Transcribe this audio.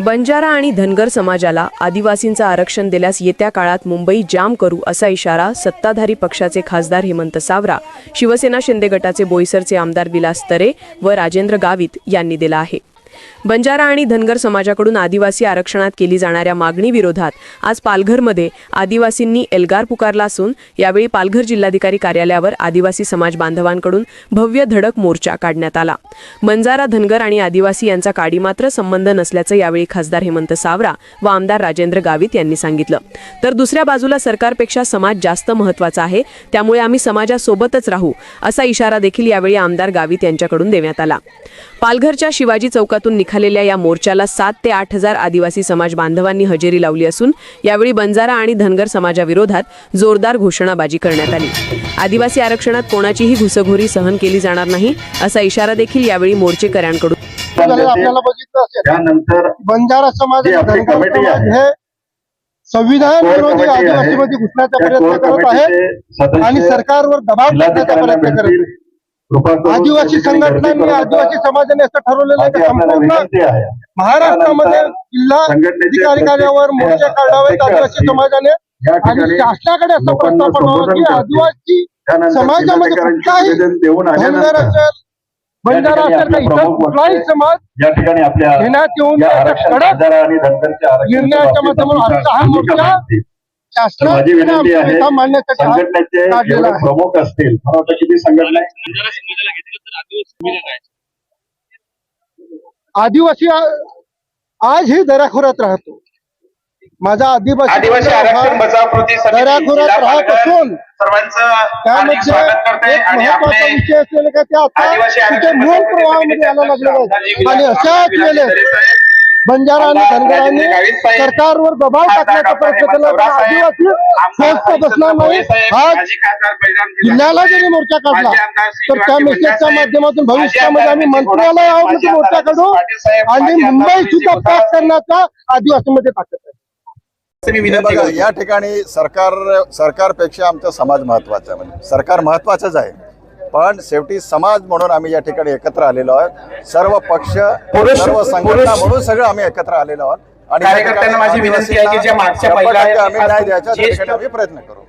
बंजारा आणि धनगर समाजाला आदिवासींचं आरक्षण दिल्यास येत्या काळात मुंबई जाम करू असा इशारा सत्ताधारी पक्षाचे खासदार हेमंत सावरा शिवसेना शिंदे गटाचे बोईसरचे आमदार विलास तरे व राजेंद्र गावित यांनी दिला आहे. बंजारा आणि धनगर समाजाकडून आदिवासी आरक्षणात केली जाणाऱ्या मागणी विरोधात आज पालघरमध्ये आदिवासींनी एल्गार पुकारला असून यावेळी पालघर जिल्हाधिकारी कार्यालयावर आदिवासी समाज बांधवांकडून भव्य धडक मोर्चा काढण्यात आला. बंजारा धनगर आणि आदिवासी यांचा काडी मात्र संबंध नसल्याचं यावेळी खासदार हेमंत सावरा व आमदार राजेंद्र गावित यांनी सांगितलं. तर दुसऱ्या बाजूला सरकारपेक्षा समाज जास्त महत्त्वाचा आहे त्यामुळे आम्ही समाजासोबतच राहू असा इशारा देखील यावेळी आमदार गावित यांच्याकडून देण्यात आला. पालघरच्या शिवाजी चौकात चौकातून निघालेल्या या मोर्चाला सात ते आठ हजार आदिवासी समाज बांधवांनी हजेरी लावली असून यावेळी बंजारा आणि धनगर समाजाविरोधात जोरदार घोषणाबाजी करण्यात आली आदिवासी आरक्षणात कोणाचीही घुसखोरी सहन केली जाणार नाही असा इशारा देखील यावेळी मोर्चेकऱ्यांकडून आपल्याला बघितलं बंजारा समाज. हे संविधान विरोधी. आदिवासीमध्ये घुसण्याचा प्रयत्न कोर करत आहे आणि सरकारवर दबाव टाकण्याचा प्रयत्न करत. आहे आदिवासी संघटनांनी. आदिवासी समाजाने असं ठरवलेलं आहे की संपूर्ण महाराष्ट्रामध्ये जिल्हा अधिकारी प्रत्येक मोर्चे काढावेत आदिवासी. समाजाने या आणि ठिकाणी शासनाकडे असा प्रस्ताव पडावा की. आदिवासी समाजामध्ये कुठलाही धनगर असेल बंजारा असेल का आपले इतर कुठलाही समाज या ठिकाणी आपल्या घेण्यात येऊन कडक निर्णयाच्या माध्यमातून आजचा हा मोर्चा. तर माझी विनंती आहे हा संघटनेचे आहे. प्रमुख असतील मला वाटतं किती संघटना आहे? आदिवासी आज ही दराखोऱ्यात राहतो माझा आदिवासी जिल्हा राहत असून त्यामध्ये एक महत्त्वाचा विषय असलेला का ते आता मूळ प्रवाहामध्ये यायला लागलेले आहेत आणि अशाच वेळेस बंजारा आणि धनगरांनी सरकारवर दबाव टाकण्याचा प्रयत्न केला तर आदिवासी स्वस्थ हरिश्चंद्र बसणार नाही. आज जिल्ह्याला जरी मोर्चा काढला तर त्या मेसेजच्या माध्यमातून भविष्यामध्ये आम्ही मंत्रालयावर माजी मोर्चा काढू आणि मुंबई सुद्धा पॅक करण्याचा आदिवासीमध्ये ताकद आहे करतो. या ठिकाणी सरकार सरकारपेक्षा आमचा समाज महत्त्वाचा आहे. म्हणजे सरकार महत्वाचंच आहे. पण शेवटी समाज म्हणून आम्ही या ठिकाणी एकत्र आलेलो आहोत. सर्व पक्ष सर्व संघटना म्हणून सगळं आम्ही एकत्र आलेलो आहोत. या कार्यकर्त्यांना माझी विनंती आहे की ज्या मागच्या आम्ही न्याय द्यायचा आम्ही प्रयत्न करू.